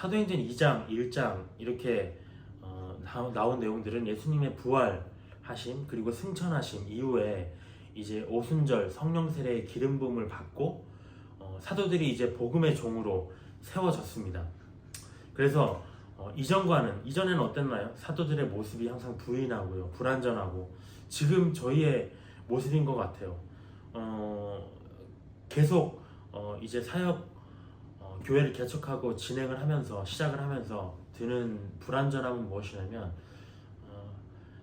사도행전 2장, 1장 이렇게 어, 나- 나온 내용들은 예수님의 부활하심 그리고 승천하심 이후에 이제 오순절 성령 세례의 기름 부음을 받고 어, 사도들이 이제 복음의 종으로 세워졌습니다. 그래서 어, 이전과는 이전에는 어땠나요? 사도들의 모습이 항상 부인하고요, 불완전하고 지금 저희의 모습인 것 같아요. 어, 계속 어, 이제 사역 어, 교회를 개척하고 진행을 하면서 시작을 하면서 드는 불완전함은 무엇이냐면 어,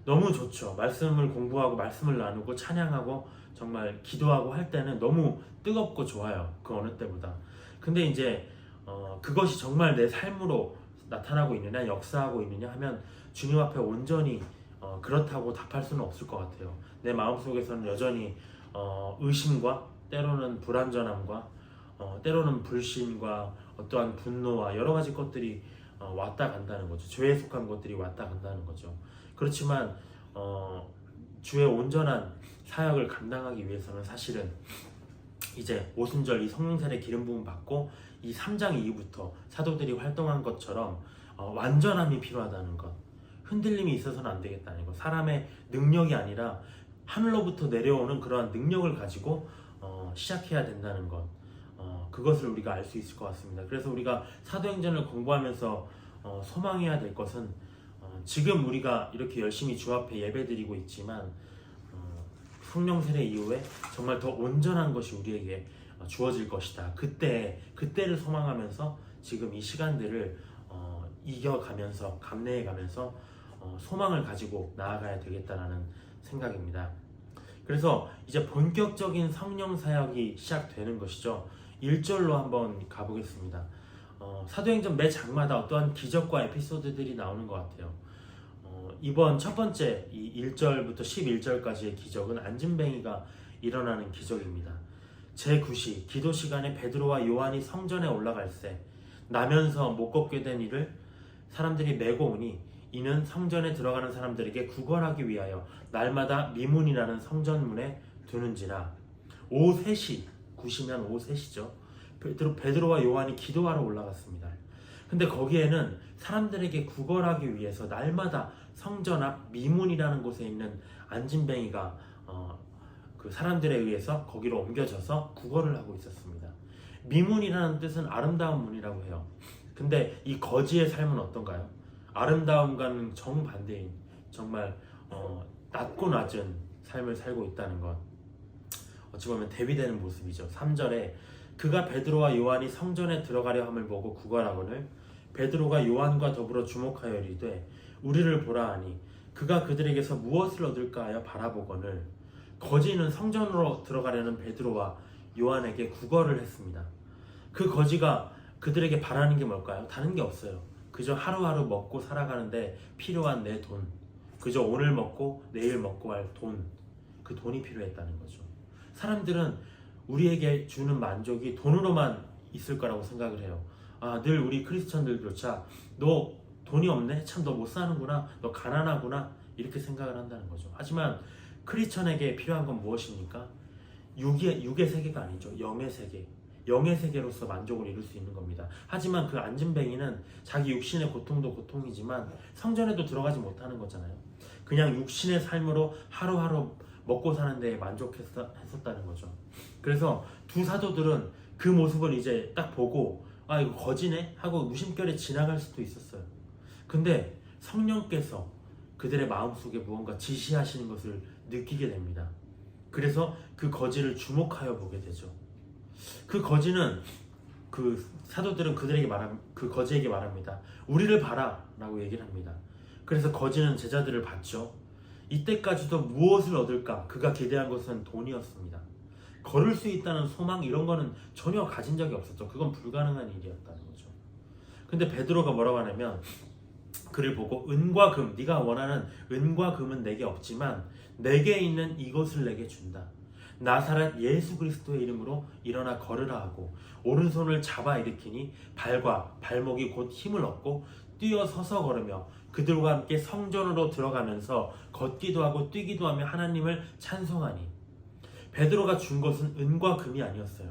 너무 좋죠. 말씀을 공부하고 말씀을 나누고 찬양하고 정말 기도하고 할 때는 너무 뜨겁고 좋아요. 그 어느 때보다. 근데 이제 어, 그것이 정말 내 삶으로 나타나고 있느냐 역사하고 있느냐 하면 주님 앞에 온전히 어, 그렇다고 답할 수는 없을 것 같아요. 내 마음속에서는 여전히 어, 의심과 때로는 불완전함과 어, 때로는 불신과 어떠한 분노와 여러 가지 것들이 어, 왔다 간다는 거죠. 죄에 속한 것들이 왔다 간다는 거죠. 그렇지만 어, 주의 온전한 사역을 감당하기 위해서는 사실은 이제 오순절 이 성령세례 기름 부음 받고 이 3장 이후부터 사도들이 활동한 것처럼 어, 완전함이 필요하다는 것. 흔들림이 있어서는 안 되겠다는 것. 사람의 능력이 아니라 하늘로부터 내려오는 그러한 능력을 가지고 어, 시작해야 된다는 것. 어, 그것을 우리가 알 수 있을 것 같습니다. 그래서 우리가 사도행전을 공부하면서 어, 소망해야 될 것은 어, 지금 우리가 이렇게 열심히 주 앞에 예배드리고 있지만 어, 성령 세례 이후에 정말 더 온전한 것이 우리에게 어, 주어질 것이다. 그때 그때를 소망하면서 지금 이 시간들을 어, 이겨가면서 감내해가면서 어, 소망을 가지고 나아가야 되겠다라는 생각입니다. 그래서 이제 본격적인 성령 사역이 시작되는 것이죠. 1절로 한번 가보겠습니다. 어, 사도행전 매 장마다 어떠한 기적과 에피소드들이 나오는 것 같아요. 어, 이번 첫 번째 이 1절부터 11절까지의 기적은 안진뱅이가 일어나는 기적입니다. 제9시 기도 시간에 베드로와 요한이 성전에 올라갈 때 나면서 못 걷게 된 이를 사람들이 메고 오니 이는 성전에 들어가는 사람들에게 구걸하기 위하여 날마다 미문이라는 성전문에 두는지라 오후 3시 9시면 오후 3시죠. 베드로, 베드로와 요한이 기도하러 올라갔습니다. 근데 거기에는 사람들에게 구걸하기 위해서 날마다 성전 앞 미문이라는 곳에 있는 안진뱅이가 어, 그 사람들에 의해서 거기로 옮겨져서 구걸을 하고 있었습니다. 미문이라는 뜻은 아름다운 문이라고 해요. 근데 이 거지의 삶은 어떤가요? 아름다움과는 정반대인 정말 어, 낮고 낮은 삶을 살고 있다는 것 어찌 보면 대비되는 모습이죠 3절에 그가 베드로와 요한이 성전에 들어가려 함을 보고 구걸하거늘 베드로가 요한과 더불어 주목하여 이르되 우리를 보라 하니 그가 그들에게서 무엇을 얻을까 하여 바라보거늘 거지는 성전으로 들어가려는 베드로와 요한에게 구걸을 했습니다 그 거지가 그들에게 바라는 게 뭘까요? 다른 게 없어요 그저 하루하루 먹고 살아가는데 필요한 내 돈. 그저 오늘 먹고 내일 먹고 할 돈. 그 돈이 필요했다는 거죠. 사람들은 우리에게 주는 만족이 돈으로만 있을 거라고 생각을 해요. 아, 늘 우리 크리스천들조차 너 돈이 없네? 참 너 못 사는구나. 너 가난하구나. 이렇게 생각을 한다는 거죠. 하지만 크리스천에게 필요한 건 무엇입니까? 육의, 육의 세계가 아니죠. 영의 세계. 영의 세계로서 만족을 이룰 수 있는 겁니다. 하지만 그 안진뱅이는 자기 육신의 고통도 고통이지만 성전에도 들어가지 못하는 거잖아요. 그냥 육신의 삶으로 하루하루 먹고 사는 데에 만족했었다는 거죠. 그래서 두 사도들은 그 모습을 이제 딱 보고 아 이거 거지네 하고 무심결에 지나갈 수도 있었어요. 근데 성령께서 그들의 마음속에 무언가 지시하시는 것을 느끼게 됩니다. 그래서 그 거지를 주목하여 보게 되죠. 그 거지는 그 사도들은 그들에게 말함 그 거지에게 말합니다. 우리를 봐라라고 얘기를 합니다. 그래서 거지는 제자들을 봤죠. 이때까지도 무엇을 얻을까? 그가 기대한 것은 돈이었습니다. 걸을 수 있다는 소망 이런 거는 전혀 가진 적이 없었죠. 그건 불가능한 일이었다는 거죠. 근데 베드로가 뭐라고 하냐면 그를 보고 은과 금 네가 원하는 은과 금은 내게 없지만 내게 있는 이것을 내게 준다. 나사렛 예수 그리스도의 이름으로 일어나 걸으라 하고 오른손을 잡아 일으키니 발과 발목이 곧 힘을 얻고 뛰어 서서 걸으며 그들과 함께 성전으로 들어가면서 걷기도 하고 뛰기도 하며 하나님을 찬송하니 베드로가 준 것은 은과 금이 아니었어요.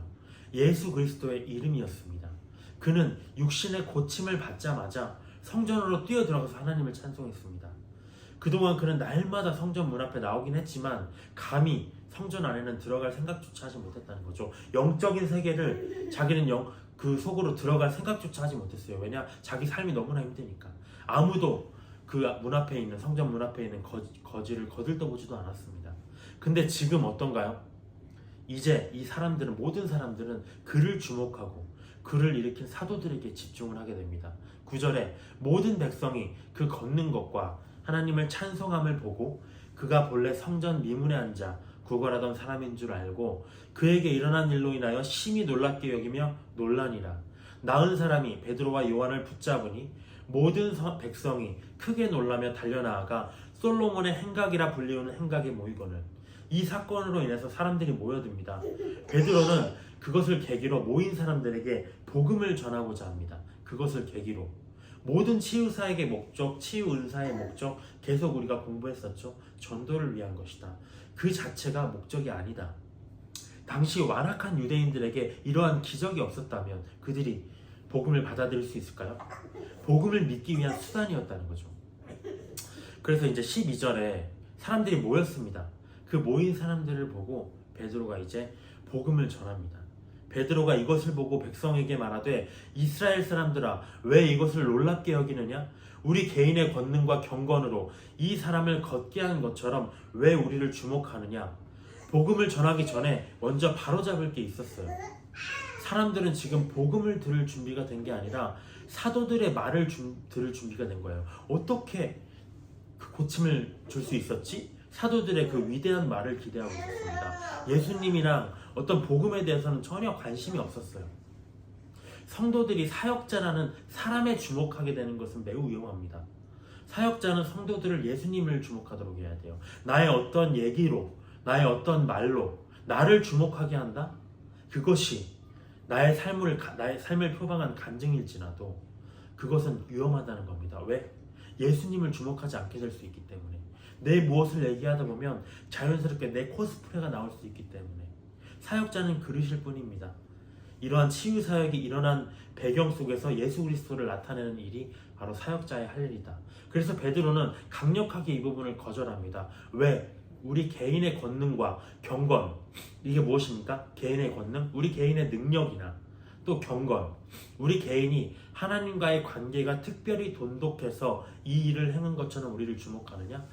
예수 그리스도의 이름이었습니다. 그는 육신의 고침을 받자마자 성전으로 뛰어들어가서 하나님을 찬송했습니다. 그동안 그는 날마다 성전 문 앞에 나오긴 했지만 감히 성전 안에는 들어갈 생각조차 하지 못했다는 거죠. 영적인 세계를 자기는 영, 그 속으로 들어갈 생각조차 하지 못했어요. 왜냐? 자기 삶이 너무나 힘드니까. 아무도 그 문 앞에 있는 성전 문 앞에 있는 거, 거지를 거들떠보지도 않았습니다. 근데 지금 어떤가요? 이제 이 사람들은 모든 사람들은 그를 주목하고 그를 일으킨 사도들에게 집중을 하게 됩니다. 9절에 모든 백성이 그 걷는 것과 하나님을 찬송함을 보고 그가 본래 성전 미문에 앉아 구걸하던 사람인 줄 알고 그에게 일어난 일로 인하여 심히 놀랍게 여기며 논란이라 나은 사람이 베드로와 요한을 붙잡으니 모든 서- 백성이 크게 놀라며 달려나아가 솔로몬의 행각이라 불리우는 행각에 모이거늘 이 사건으로 인해서 사람들이 모여듭니다. 베드로는 그것을 계기로 모인 사람들에게 복음을 전하고자 합니다. 그것을 계기로 모든 치유사에게 목적, 치유 은사의 목적 계속 우리가 공부했었죠. 전도를 위한 것이다. 그 자체가 목적이 아니다. 당시 완악한 유대인들에게 이러한 기적이 없었다면 그들이 복음을 받아들일 수 있을까요? 복음을 믿기 위한 수단이었다는 거죠. 그래서 이제 12절에 사람들이 모였습니다. 그 모인 사람들을 보고 베드로가 이제 복음을 전합니다. 베드로가 이것을 보고 백성에게 말하되 이스라엘 사람들아 왜 이것을 놀랍게 여기느냐 우리 개인의 권능과 경건으로 이 사람을 걷게 한 것처럼 왜 우리를 주목하느냐 복음을 전하기 전에 먼저 바로잡을 게 있었어요. 사람들은 지금 복음을 들을 준비가 된 게 아니라 사도들의 말을 준- 들을 준비가 된 거예요. 어떻게 그 고침을 줄 수 있었지? 사도들의 그 위대한 말을 기대하고 있었습니다. 예수님이랑 어떤 복음에 대해서는 전혀 관심이 없었어요. 성도들이 사역자라는 사람에 주목하게 되는 것은 매우 위험합니다. 사역자는 성도들을 예수님을 주목하도록 해야 돼요. 나의 어떤 얘기로, 나의 어떤 말로 나를 주목하게 한다? 그것이 나의 삶을 나의 삶을 표방한 간증일지라도 그것은 위험하다는 겁니다. 왜? 예수님을 주목하지 않게 될 수 있기 때문에 내 무엇을 얘기하다 보면 자연스럽게 내 코스프레가 나올 수 있기 때문에 사역자는 그르실 뿐입니다. 이러한 치유 사역이 일어난 배경 속에서 예수 그리스도를 나타내는 일이 바로 사역자의 할 일이다. 그래서 베드로는 강력하게 이 부분을 거절합니다. 왜? 우리 개인의 권능과 경건 이게 무엇입니까? 개인의 권능, 우리 개인의 능력이나 또 경건, 우리 개인이 하나님과의 관계가 특별히 돈독해서 이 일을 행한 것처럼 우리를 주목하느냐?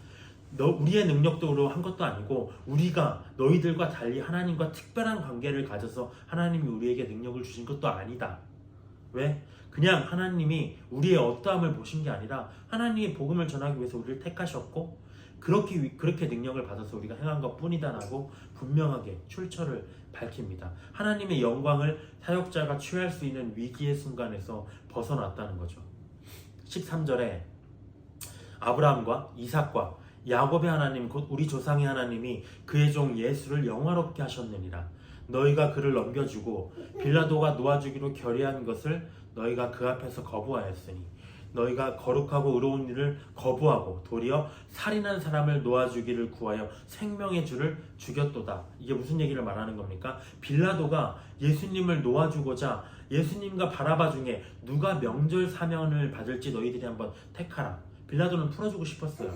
너 우리의 능력으로 한 것도 아니고 우리가 너희들과 달리 하나님과 특별한 관계를 가져서 하나님이 우리에게 능력을 주신 것도 아니다. 왜? 그냥 하나님이 우리의 어떠함을 보신 게 아니라 하나님이 복음을 전하기 위해서 우리를 택하셨고 그렇게 위- 그렇게 능력을 받아서 우리가 행한 것 뿐이다라고 분명하게 출처를 밝힙니다. 하나님의 영광을 사역자가 취할 수 있는 위기의 순간에서 벗어났다는 거죠. 13절에 아브라함과 이삭과 야곱의 하나님 곧 우리 조상의 하나님이 그의 종 예수를 영화롭게 하셨느니라 너희가 그를 넘겨주고 빌라도가 놓아주기로 결의한 것을 너희가 그 앞에서 거부하였으니 너희가 거룩하고 의로운 일을 거부하고 도리어 살인한 사람을 놓아주기를 구하여 생명의 주를 죽였도다. 이게 무슨 얘기를 말하는 겁니까? 빌라도가 예수님을 놓아주고자 예수님과 바라바 중에 누가 명절 사면을 받을지 너희들이 한번 택하라. 빌라도는 풀어주고 싶었어요.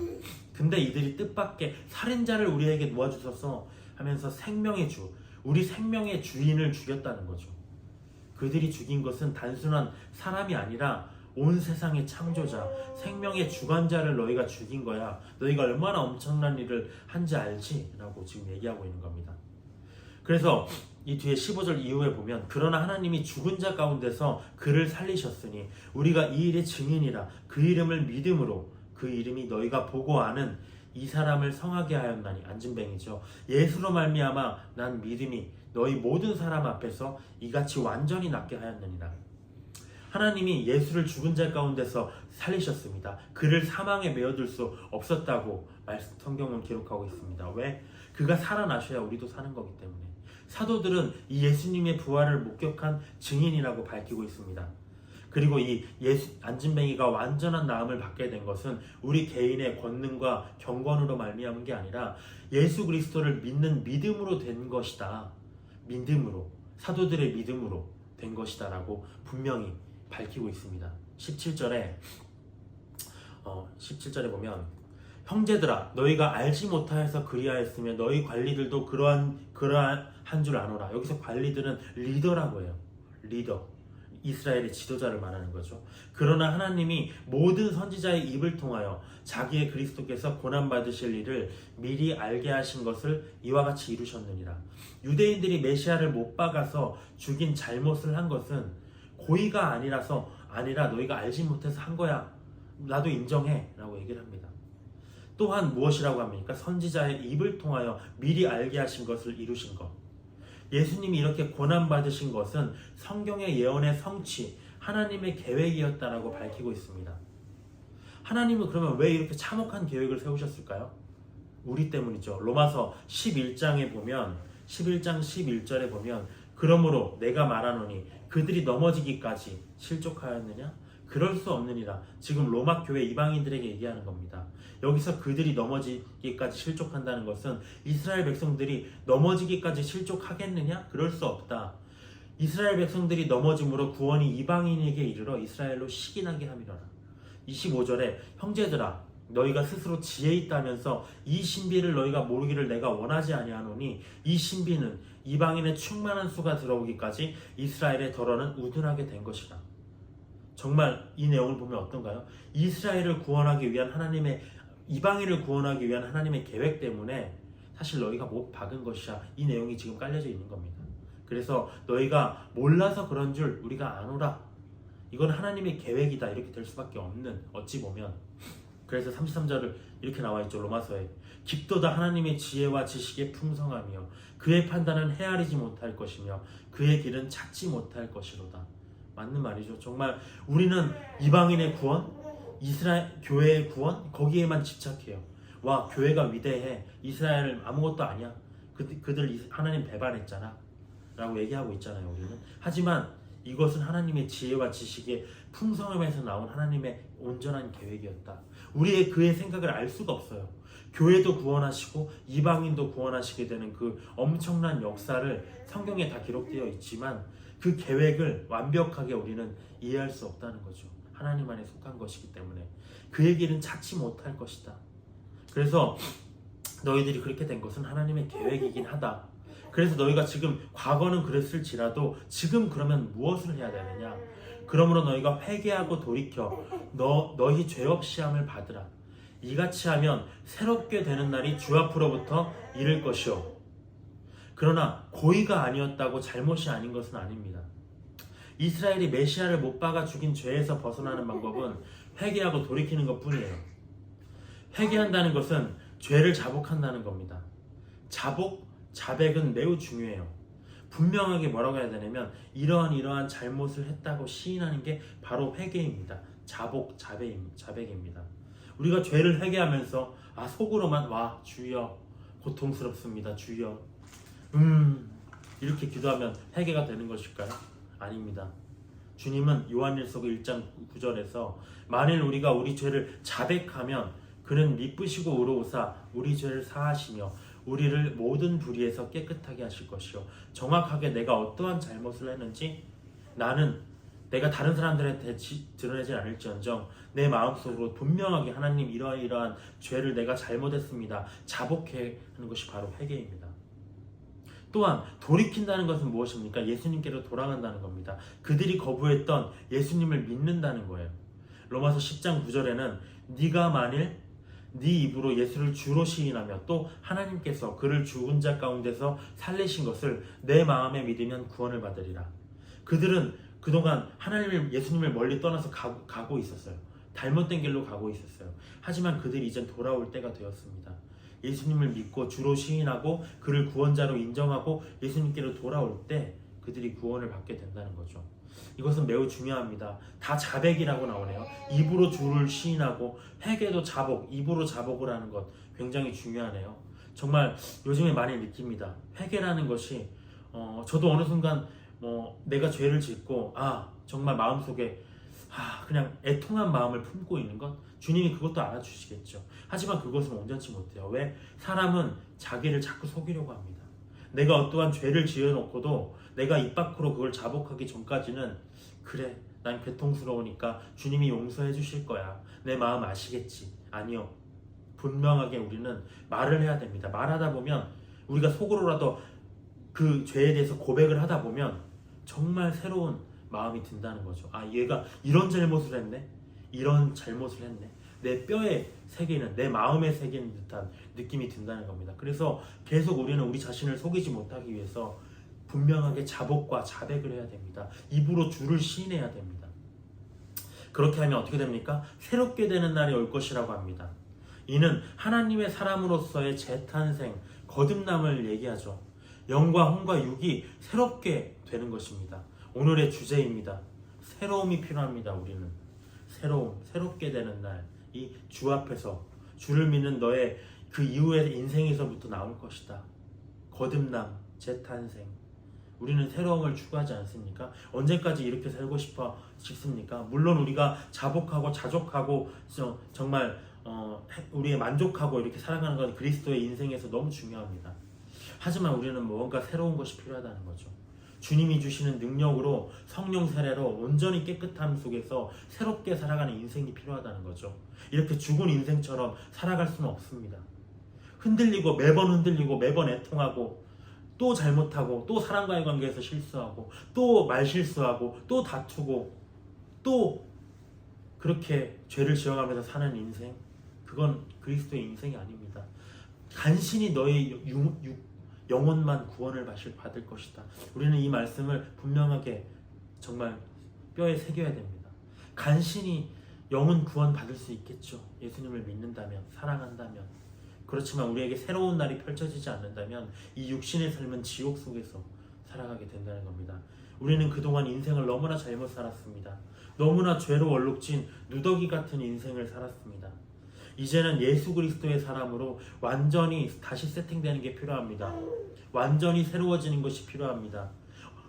근데 이들이 뜻밖의 살인자를 우리에게 놓아주셔서 하면서 생명의 주, 우리 생명의 주인을 죽였다는 거죠. 그들이 죽인 것은 단순한 사람이 아니라 온 세상의 창조자, 생명의 주관자를 너희가 죽인 거야. 너희가 얼마나 엄청난 일을 한지 알지? 라고 지금 얘기하고 있는 겁니다. 그래서 이 뒤에 15절 이후에 보면 그러나 하나님이 죽은 자 가운데서 그를 살리셨으니 우리가 이 일의 증인이라 그 이름을 믿음으로 그 이름이 너희가 보고 아는 이 사람을 성하게 하였나니 안진뱅이죠. 예수로 말미암아 난 믿음이 너희 모든 사람 앞에서 이같이 완전히 낫게 하였느니라. 하나님이 예수를 죽은 자 가운데서 살리셨습니다. 그를 사망에 메어둘 수 없었다고 성경은 기록하고 있습니다. 왜? 그가 살아나셔야 우리도 사는 거기 때문에. 사도들은 이 예수님의 부활을 목격한 증인이라고 밝히고 있습니다. 그리고 이 예수 안진뱅이가 완전한 나음을 받게 된 것은 우리 개인의 권능과 경건으로 말미암은 게 아니라 예수 그리스도를 믿는 믿음으로 된 것이다. 믿음으로 사도들의 믿음으로 된 것이다라고 분명히 밝히고 있습니다. 17절에 어, 17절에 보면 형제들아 너희가 알지 못하여서 그리하였으며 너희 관리들도 그러한 그러한 한 줄 아노라. 여기서 관리들은 리더라고 해요. 리더. 이스라엘의 지도자를 말하는 거죠. 그러나 하나님이 모든 선지자의 입을 통하여 자기의 그리스도께서 고난 받으실 일을 미리 알게 하신 것을 이와 같이 이루셨느니라. 유대인들이 메시아를 못 박아서 죽인 잘못을 한 것은 고의가 아니라서 아니라 너희가 알지 못해서 한 거야. 나도 인정해 라고 얘기를 합니다. 또한 무엇이라고 합니까? 선지자의 입을 통하여 미리 알게 하신 것을 이루신 것. 예수님이 이렇게 고난 받으신 것은 성경의 예언의 성취, 하나님의 계획이었다라고 밝히고 있습니다. 하나님은 그러면 왜 이렇게 참혹한 계획을 세우셨을까요? 우리 때문이죠. 로마서 11장에 보면 11장 11절에 보면 그러므로 내가 말하노니 그들이 넘어지기까지 실족하였느냐? 그럴 수 없느니라. 지금 로마 교회 이방인들에게 얘기하는 겁니다. 여기서 그들이 넘어지기까지 실족한다는 것은 이스라엘 백성들이 넘어지기까지 실족하겠느냐? 그럴 수 없다. 이스라엘 백성들이 넘어짐으로 구원이 이방인에게 이르러 이스라엘로 시기나게 함이로라. 25절에 형제들아 너희가 스스로 지혜 있다면서 이 신비를 너희가 모르기를 내가 원하지 아니하노니 이 신비는 이방인의 충만한 수가 들어오기까지 이스라엘의 덜어는 우둔하게 된 것이다. 정말 이 내용을 보면 어떤가요? 이스라엘을 구원하기 위한 하나님의 이방인을 구원하기 위한 하나님의 계획 때문에 사실 너희가 못 박은 것이야. 이 내용이 지금 깔려져 있는 겁니다. 그래서 너희가 몰라서 그런 줄 우리가 아노라. 이건 하나님의 계획이다. 이렇게 될 수밖에 없는 어찌 보면 그래서 33절을 이렇게 나와 있죠. 로마서에 깊도다 하나님의 지혜와 지식의 풍성하며 그의 판단은 헤아리지 못할 것이며 그의 길은 찾지 못할 것이로다. 맞는 말이죠. 정말 우리는 이방인의 구원, 이스라엘 교회의 구원 거기에만 집착해요. 와 교회가 위대해 이스라엘 아무것도 아니야. 그, 그들 이- 하나님 배반했잖아. 라고 얘기하고 있잖아요. 우리는 하지만 이것은 하나님의 지혜와 지식의 풍성함에서 나온 하나님의 온전한 계획이었다. 우리의 그의 생각을 알 수가 없어요. 교회도 구원하시고 이방인도 구원하시게 되는 그 엄청난 역사를 성경에 다 기록되어 있지만 그 계획을 완벽하게 우리는 이해할 수 없다는 거죠. 하나님 안에 속한 것이기 때문에 그의 길은 찾지 못할 것이다. 그래서 너희들이 그렇게 된 것은 하나님의 계획이긴 하다. 그래서 너희가 지금 과거는 그랬을지라도 지금 그러면 무엇을 해야 되느냐? 그러므로 너희가 회개하고 돌이켜 너 너희 죄 없이 함을 받으라. 이같이 하면 새롭게 되는 날이 주 앞으로부터 이를 것이요. 그러나 고의가 아니었다고 잘못이 아닌 것은 아닙니다. 이스라엘이 메시아를 못 박아 죽인 죄에서 벗어나는 방법은 회개하고 돌이키는 것 뿐이에요. 회개한다는 것은 죄를 자복한다는 겁니다. 자복, 자백은 매우 중요해요. 분명하게 뭐라고 해야 되냐면 이러한 이러한 잘못을 했다고 시인하는 게 바로 회개입니다. 자복, 자백, 자백입니다. 우리가 죄를 회개하면서 아 속으로만 와 주여 고통스럽습니다 주여 음 이렇게 기도하면 회개가 되는 것일까요? 아닙니다. 주님은 요한일서 1장 9절에서 만일 우리가 우리 죄를 자백하면 그는 미쁘시고 의로우사 우리 죄를 사하시며 우리를 모든 불의에서 깨끗하게 하실 것이요 정확하게 내가 어떠한 잘못을 했는지 나는 내가 다른 사람들한테 지- 드러내지 않을지언정 내 마음속으로 분명하게 하나님 이러한 이러한 죄를 내가 잘못했습니다 자복해 하는 것이 바로 회개입니다. 또한 돌이킨다는 것은 무엇입니까? 예수님께로 돌아간다는 겁니다. 그들이 거부했던 예수님을 믿는다는 거예요. 로마서 10장 9절에는 네가 만일 네 입으로 예수를 주로 시인하며 또 하나님께서 그를 죽은 자 가운데서 살리신 것을 내 마음에 믿으면 구원을 받으리라. 그들은 그동안 하나님을 예수님을 멀리 떠나서 가고, 가고 있었어요. 잘못된 길로 가고 있었어요. 하지만 그들이 이젠 돌아올 때가 되었습니다. 예수님을 믿고 주로 시인하고 그를 구원자로 인정하고 예수님께로 돌아올 때 그들이 구원을 받게 된다는 거죠. 이것은 매우 중요합니다. 다 자백이라고 나오네요. 입으로 주를 시인하고 회개도 자복, 입으로 자복을 하는 것 굉장히 중요하네요. 정말 요즘에 많이 느낍니다. 회개라는 것이 어, 저도 어느 순간 뭐 내가 죄를 짓고 아 정말 마음속에 아 그냥 애통한 마음을 품고 있는 것 주님이 그것도 알아주시겠죠. 하지만 그것은 온전치 못해요. 왜? 사람은 자기를 자꾸 속이려고 합니다. 내가 어떠한 죄를 지어놓고도 내가 입 밖으로 그걸 자복하기 전까지는 그래 난 괴통스러우니까 주님이 용서해 주실 거야. 내 마음 아시겠지? 아니요. 분명하게 우리는 말을 해야 됩니다. 말하다 보면 우리가 속으로라도 그 죄에 대해서 고백을 하다 보면 정말 새로운 마음이 든다는 거죠. 아, 얘가 이런 잘못을 했네? 이런 잘못을 했네? 내 뼈에 새기는, 내 마음에 새기는 듯한 느낌이 든다는 겁니다. 그래서 계속 우리는 우리 자신을 속이지 못하기 위해서 분명하게 자복과 자백을 해야 됩니다. 입으로 주를 시인해야 됩니다. 그렇게 하면 어떻게 됩니까? 새롭게 되는 날이 올 것이라고 합니다. 이는 하나님의 사람으로서의 재탄생, 거듭남을 얘기하죠. 영과 혼과 육이 새롭게 되는 것입니다. 오늘의 주제입니다. 새로움이 필요합니다. 우리는 새로움, 새롭게 되는 날, 이 주 앞에서 주를 믿는 너의 그 이후의 인생에서부터 나올 것이다. 거듭남, 재탄생. 우리는 새로움을 추구하지 않습니까? 언제까지 이렇게 살고 싶어 싶습니까? 물론 우리가 자복하고 자족하고 저- 정말 어, 우리의 만족하고 이렇게 살아가는 건 그리스도의 인생에서 너무 중요합니다. 하지만 우리는 뭔가 새로운 것이 필요하다는 거죠. 주님이 주시는 능력으로 성령 세례로 온전히 깨끗함 속에서 새롭게 살아가는 인생이 필요하다는 거죠. 이렇게 죽은 인생처럼 살아갈 수는 없습니다. 흔들리고 매번 흔들리고 매번 애통하고 또 잘못하고 또 사람과의 관계에서 실수하고 또 말실수하고 또 다투고 또 그렇게 죄를 지어가면서 사는 인생 그건 그리스도의 인생이 아닙니다. 간신히 너의 유- 유- 영혼만 구원을 받을, 것이다. 우리는 이 말씀을 분명하게 정말 뼈에 새겨야 됩니다. 간신히 영혼 구원 받을 수 있겠죠. 예수님을 믿는다면, 사랑한다면. 그렇지만 우리에게 새로운 날이 펼쳐지지 않는다면 이 육신의 삶은 지옥 속에서 살아가게 된다는 겁니다. 우리는 그동안 인생을 너무나 잘못 살았습니다. 너무나 죄로 얼룩진 누더기 같은 인생을 살았습니다. 이제는 예수 그리스도의 사람으로 완전히 다시 세팅되는 게 필요합니다. 완전히 새로워지는 것이 필요합니다.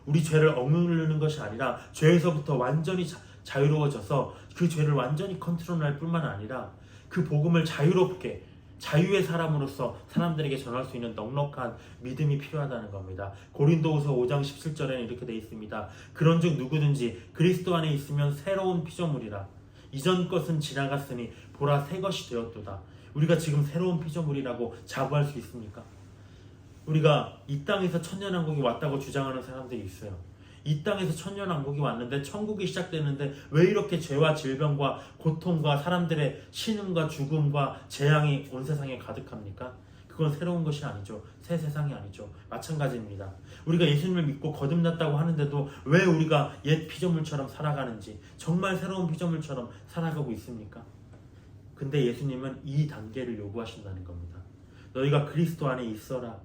우리 죄를 억누르는 것이 아니라 죄에서부터 완전히 자, 자유로워져서 그 죄를 완전히 컨트롤할 뿐만 아니라 그 복음을 자유롭게 자유의 사람으로서 사람들에게 전할 수 있는 넉넉한 믿음이 필요하다는 겁니다. 고린도후서 5장 17절에는 이렇게 돼 있습니다. 그런즉 누구든지 그리스도 안에 있으면 새로운 피조물이라 이전 것은 지나갔으니 보라 새 것이 되었도다. 우리가 지금 새로운 피조물이라고 자부할 수 있습니까? 우리가 이 땅에서 천년왕국이 왔다고 주장하는 사람들이 있어요. 이 땅에서 천년왕국이 왔는데 천국이 시작되는데 왜 이렇게 죄와 질병과 고통과 사람들의 신음과 죽음과 재앙이 온 세상에 가득합니까? 그건 새로운 것이 아니죠. 새 세상이 아니죠. 마찬가지입니다. 우리가 예수님을 믿고 거듭났다고 하는데도 왜 우리가 옛 피조물처럼 살아가는지 정말 새로운 피조물처럼 살아가고 있습니까? 근데 예수님은 이 단계를 요구하신다는 겁니다. 너희가 그리스도 안에 있어라.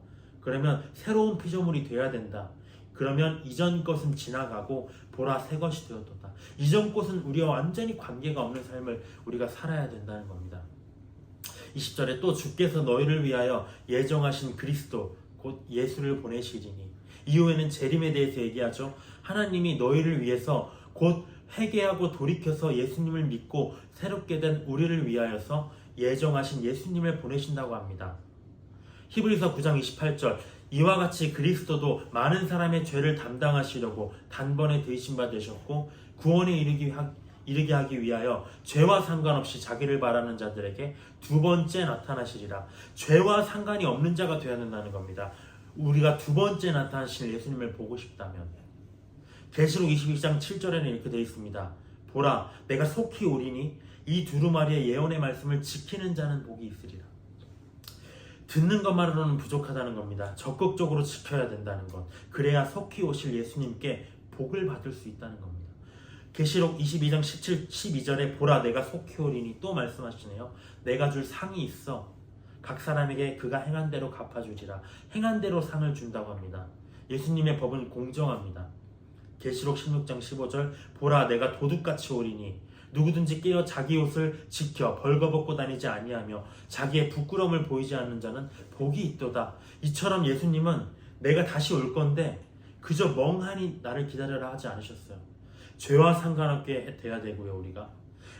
그러면 새로운 피조물이 되어야 된다. 그러면 이전 것은 지나가고 보라 새 것이 되었도다. 이전 것은 우리와 완전히 관계가 없는 삶을 우리가 살아야 된다는 겁니다. 20절에 또 주께서 너희를 위하여 예정하신 그리스도 곧 예수를 보내시리니 이후에는 재림에 대해서 얘기하죠. 하나님이 너희를 위해서 곧 회개하고 돌이켜서 예수님을 믿고 새롭게 된 우리를 위하여서 예정하신 예수님을 보내신다고 합니다. 히브리서 9장 28절 이와 같이 그리스도도 많은 사람의 죄를 담당하시려고 단번에 되신 바 되셨고 구원에 이르기 하, 이르게 하기 위하여 죄와 상관없이 자기를 바라는 자들에게 두 번째 나타나시리라. 죄와 상관이 없는 자가 되어야 된다는 겁니다. 우리가 두 번째 나타나실 예수님을 보고 싶다면 계시록 22장 7절에는 이렇게 되어 있습니다. 보라 내가 속히 오리니 이 두루마리의 예언의 말씀을 지키는 자는 복이 있으리라. 듣는 것만으로는 부족하다는 겁니다. 적극적으로 지켜야 된다는 것. 그래야 속히 오실 예수님께 복을 받을 수 있다는 겁니다. 계시록 22장 17, 12절에 보라 내가 속히 오리니 또 말씀하시네요. 내가 줄 상이 있어. 각 사람에게 그가 행한 대로 갚아주리라. 행한 대로 상을 준다고 합니다. 예수님의 법은 공정합니다. 계시록 16장 15절 보라 내가 도둑같이 오리니 누구든지 깨어 자기 옷을 지켜 벌거벗고 다니지 아니하며 자기의 부끄러움을 보이지 않는 자는 복이 있도다. 이처럼 예수님은 내가 다시 올 건데 그저 멍하니 나를 기다려라 하지 않으셨어요. 죄와 상관없게 돼야 되고요, 우리가.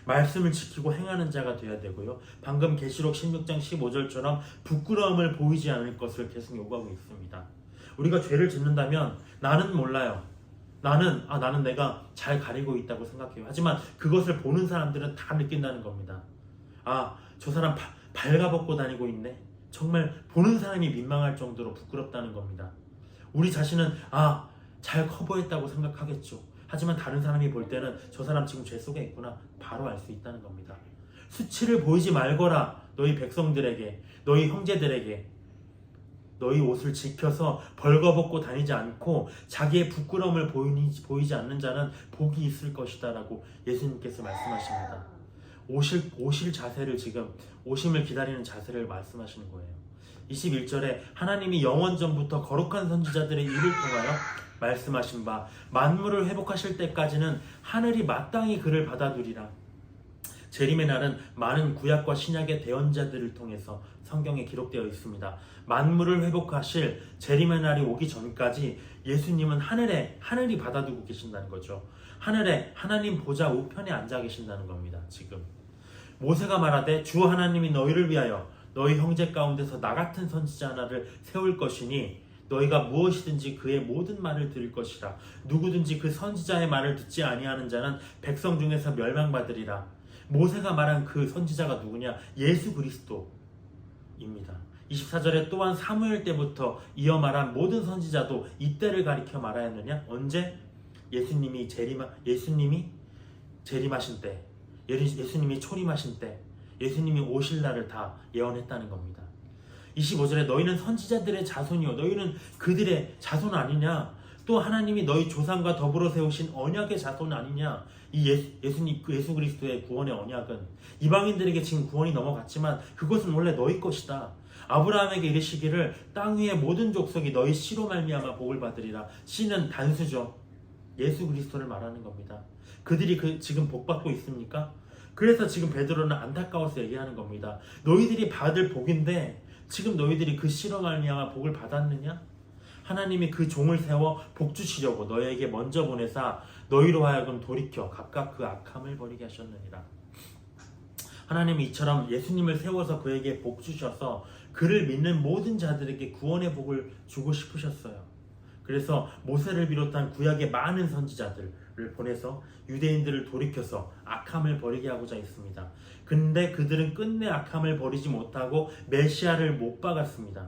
말씀을 지키고 행하는 자가 돼야 되고요. 방금 계시록 16장 15절처럼 부끄러움을 보이지 않을 것을 계속 요구하고 있습니다. 우리가 죄를 짓는다면 나는 몰라요. 나는 아 나는 내가 잘 가리고 있다고 생각해요. 하지만 그것을 보는 사람들은 다 느낀다는 겁니다. 아 저 사람 바- 발가벗고 다니고 있네. 정말 보는 사람이 민망할 정도로 부끄럽다는 겁니다. 우리 자신은 아 잘 커버했다고 생각하겠죠. 하지만 다른 사람이 볼 때는 저 사람 지금 죄 속에 있구나 바로 알 수 있다는 겁니다. 수치를 보이지 말거라 너희 백성들에게 너희 형제들에게 너희 옷을 지켜서 벌거벗고 다니지 않고 자기의 부끄러움을 보이지, 않는 자는 복이 있을 것이다 라고 예수님께서 말씀하십니다. 오실 오실 자세를 지금 오심을 기다리는 자세를 말씀하시는 거예요. 21절에 하나님이 영원 전부터 거룩한 선지자들의 입을 통하여 말씀하신 바 만물을 회복하실 때까지는 하늘이 마땅히 그를 받아두리라. 재림의 날은 많은 구약과 신약의 대언자들을 통해서 성경에 기록되어 있습니다. 만물을 회복하실 재림의 날이 오기 전까지 예수님은 하늘에 하늘이 받아두고 계신다는 거죠. 하늘에 하나님 보좌 우편에 앉아 계신다는 겁니다. 지금 모세가 말하되 주 하나님이 너희를 위하여 너희 형제 가운데서 나 같은 선지자 하나를 세울 것이니 너희가 무엇이든지 그의 모든 말을 들을 것이라 누구든지 그 선지자의 말을 듣지 아니하는 자는 백성 중에서 멸망받으리라 모세가 말한 그 선지자가 누구냐? 예수 그리스도입니다. 24절에 또한 사무엘 때부터 이어 말한 모든 선지자도 이때를 가리켜 말하였느냐? 언제? 예수님이 재림하 예수님이 재림하신 때 예수- 예수님이 초림하신 때 예수님이 오실 날을 다 예언했다는 겁니다. 25절에 너희는 선지자들의 자손이요. 너희는 그들의 자손 아니냐 또 하나님이 너희 조상과 더불어 세우신 언약의 자손 아니냐 이 예수, 예수님 그 예수 그리스도의 구원의 언약은 이방인들에게 지금 구원이 넘어갔지만 그것은 원래 너희 것이다 아브라함에게 이르시기를 땅 위의 모든 족속이 너희 씨로 말미암아 복을 받으리라 씨는 단수죠 예수 그리스도를 말하는 겁니다 그들이 그 지금 복 받고 있습니까? 그래서 지금 베드로는 안타까워서 얘기하는 겁니다. 너희들이 받을 복인데 지금 너희들이 그 씨로 말미암아 복을 받았느냐? 하나님이 그 종을 세워 복 주시려고 너희에게 먼저 보내사 너희로 하여금 돌이켜 각각 그 악함을 버리게 하셨느니라. 하나님이 이처럼 예수님을 세워서 그에게 복 주셔서 그를 믿는 모든 자들에게 구원의 복을 주고 싶으셨어요. 그래서 모세를 비롯한 구약의 많은 선지자들을 보내서 유대인들을 돌이켜서 악함을 버리게 하고자 했습니다. 근데 그들은 끝내 악함을 버리지 못하고 메시아를 못 박았습니다.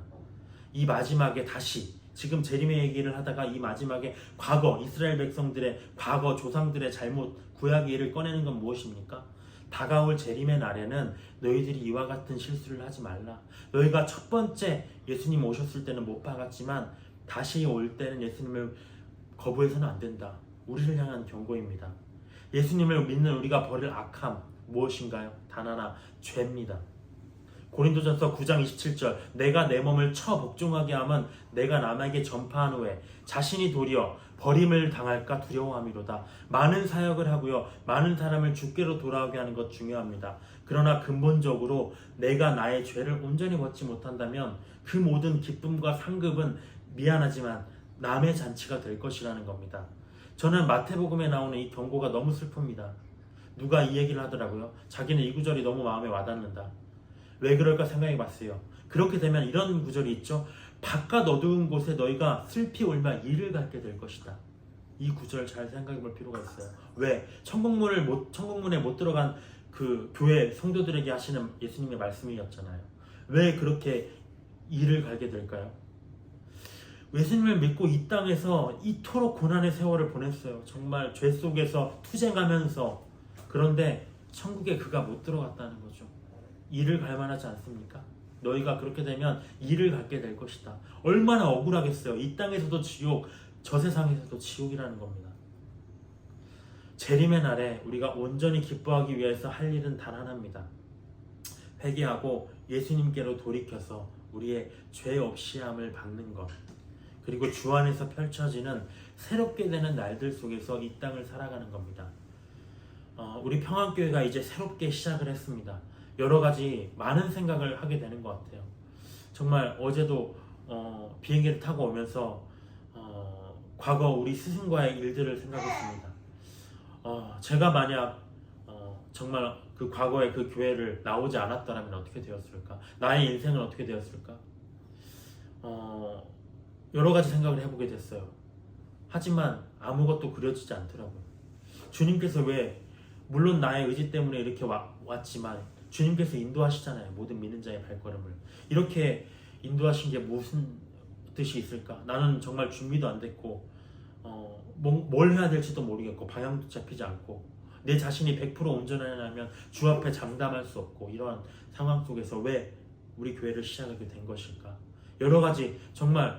이 마지막에 다시 지금 재림의 얘기를 하다가 이 마지막에 과거 이스라엘 백성들의 과거 조상들의 잘못 구약의 일을 꺼내는 건 무엇입니까? 다가올 재림의 날에는 너희들이 이와 같은 실수를 하지 말라. 너희가 첫 번째 예수님 오셨을 때는 못 박았지만 다시 올 때는 예수님을 거부해서는 안 된다. 우리를 향한 경고입니다. 예수님을 믿는 우리가 버릴 악함 무엇인가요? 단 하나 죄입니다. 고린도전서 9장 27절 내가 내 몸을 처 복종하게 하면 내가 남에게 전파한 후에 자신이 도리어 버림을 당할까 두려워함이로다. 많은 사역을 하고요. 많은 사람을 주께로 돌아오게 하는 것 중요합니다. 그러나 근본적으로 내가 나의 죄를 온전히 벗지 못한다면 그 모든 기쁨과 상급은 미안하지만 남의 잔치가 될 것이라는 겁니다. 저는 마태복음에 나오는 이 경고가 너무 슬픕니다. 누가 이 얘기를 하더라고요. 자기는 이 구절이 너무 마음에 와닿는다. 왜 그럴까 생각해 봤어요. 그렇게 되면 이런 구절이 있죠. 바깥 어두운 곳에 너희가 슬피 울며 이를 갖게 될 것이다. 이 구절 잘 생각해 볼 필요가 있어요. 왜? 천국문을 못, 천국문에 못 들어간 그 교회 성도들에게 하시는 예수님의 말씀이었잖아요. 왜 그렇게 이를 갈게 될까요? 예수님을 믿고 이 땅에서 이토록 고난의 세월을 보냈어요. 정말 죄 속에서 투쟁하면서 그런데 천국에 그가 못 들어갔다는 거죠. 이를 갈 만하지 않습니까? 너희가 그렇게 되면 이를 갖게 될 것이다. 얼마나 억울하겠어요. 이 땅에서도 지옥, 저 세상에서도 지옥이라는 겁니다. 재림의 날에 우리가 온전히 기뻐하기 위해서 할 일은 단 하나입니다. 회개하고 예수님께로 돌이켜서 우리의 죄 없이함을 받는 것. 그리고 주 안에서 펼쳐지는 새롭게 되는 날들 속에서 이 땅을 살아가는 겁니다. 어, 우리 평안교회가 이제 새롭게 시작을 했습니다. 여러 가지 많은 생각을 하게 되는 것 같아요. 정말 어제도 어, 비행기를 타고 오면서 어, 과거 우리 스승과의 일들을 생각했습니다. 어, 제가 만약 어, 정말 그 과거의 그 교회를 나오지 않았더라면 어떻게 되었을까? 나의 인생은 어떻게 되었을까? 어, 여러 가지 생각을 해보게 됐어요. 하지만 아무것도 그려지지 않더라고요. 주님께서 왜 물론 나의 의지 때문에 이렇게 와- 왔지만 주님께서 인도하시잖아요. 모든 믿는 자의 발걸음을 이렇게 인도하신 게 무슨 뜻이 있을까? 나는 정말 준비도 안 됐고 어, 뭐- 뭘 해야 될지도 모르겠고 방향도 잡히지 않고 내 자신이 100% 온전하려면 주 앞에 장담할 수 없고 이러한 상황 속에서 왜 우리 교회를 시작하게 된 것일까? 여러 가지 정말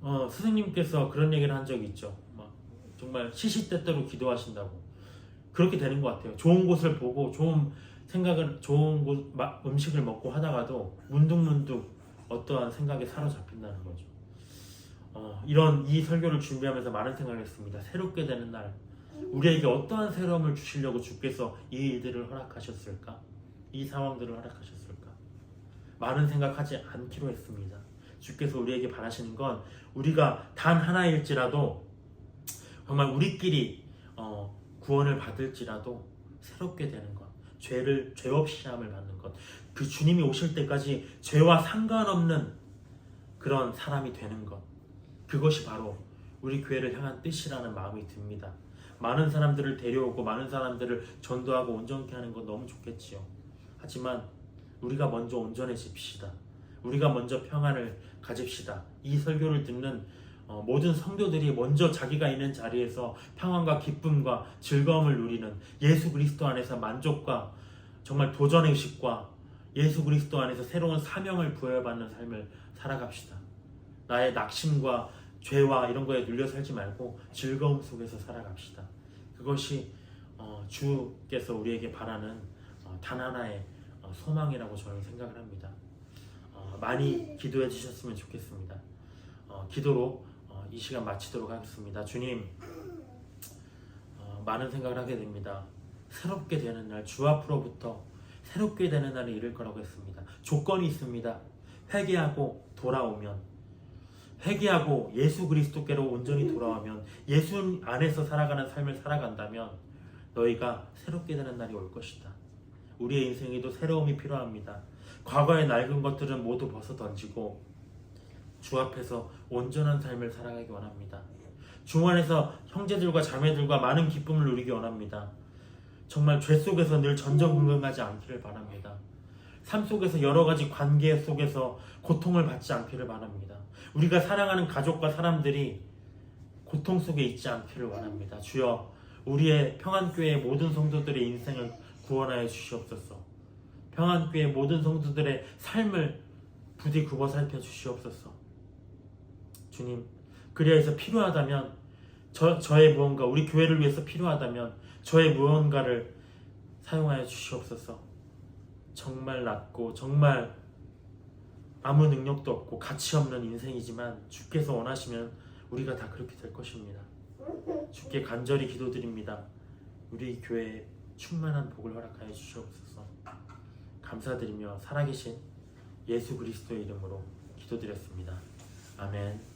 어, 스승님께서 그런 얘기를 한 적이 있죠. 막 정말 시시때때로 기도하신다고 그렇게 되는 것 같아요. 좋은 곳을 보고 좋은 생각을 좋은 곳 마- 음식을 먹고 하다가도 문득문득 어떠한 생각에 사로잡힌다는 거죠. 어, 이런 이 설교를 준비하면서 많은 생각을 했습니다. 새롭게 되는 날 우리에게 어떠한 새로움을 주시려고 주께서 이 일들을 허락하셨을까? 이 상황들을 허락하셨을까? 많은 생각하지 않기로 했습니다. 주께서 우리에게 바라시는 건 우리가 단 하나일지라도 정말 우리끼리 어, 구원을 받을지라도 새롭게 되는 것, 죄를 죄 없이 시함을 받는 것, 그 주님이 오실 때까지 죄와 상관없는 그런 사람이 되는 것, 그것이 바로 우리 교회를 향한 뜻이라는 마음이 듭니다. 많은 사람들을 데려오고 많은 사람들을 전도하고 온전케 하는 건 너무 좋겠지요. 하지만 우리가 먼저 온전해집시다. 우리가 먼저 평안을 가집시다. 이 설교를 듣는 어, 모든 성도들이 먼저 자기가 있는 자리에서 평안과 기쁨과 즐거움을 누리는 예수 그리스도 안에서 만족과 정말 도전 의식과 예수 그리스도 안에서 새로운 사명을 부여받는 삶을 살아갑시다. 나의 낙심과 죄와 이런 거에 눌려 살지 말고 즐거움 속에서 살아갑시다. 그것이 어, 주께서 우리에게 바라는 어, 단 하나의 어, 소망이라고 저는 생각을 합니다. 어, 많이 기도해 주셨으면 좋겠습니다. 어, 기도로 어, 이 시간 마치도록 하겠습니다. 주님, 어, 많은 생각을 하게 됩니다. 새롭게 되는 날, 주 앞으로부터 새롭게 되는 날이 이를 거라고 했습니다. 조건이 있습니다. 회개하고 돌아오면, 회개하고 예수 그리스도께로 온전히 돌아오면, 예수 안에서 살아가는 삶을 살아간다면, 너희가 새롭게 되는 날이 올 것이다. 우리의 인생에도 새로움이 필요합니다. 과거의 낡은 것들은 모두 벗어 던지고 주 앞에서 온전한 삶을 살아가기 원합니다. 주 안에서 형제들과 자매들과 많은 기쁨을 누리기 원합니다. 정말 죄 속에서 늘 전전긍긍하지 않기를 바랍니다. 삶 속에서 여러 가지 관계 속에서 고통을 받지 않기를 바랍니다. 우리가 사랑하는 가족과 사람들이 고통 속에 있지 않기를 원합니다. 주여, 우리의 평안교회의 모든 성도들의 인생을 구원하여 주시옵소서. 평안교회 모든 성도들의 삶을 부디 굽어 살펴 주시옵소서. 주님, 그리하여서 필요하다면 저, 저의 무언가, 우리 교회를 위해서 필요하다면 저의 무언가를 사용하여 주시옵소서. 정말 낮고 정말 아무 능력도 없고 가치 없는 인생이지만 주께서 원하시면 우리가 다 그렇게 될 것입니다. 주께 간절히 기도드립니다. 우리 교회에 충만한 복을 허락하여 주시옵소서. 감사드리며 살아계신 예수 그리스도의 이름으로 기도드렸습니다. 아멘.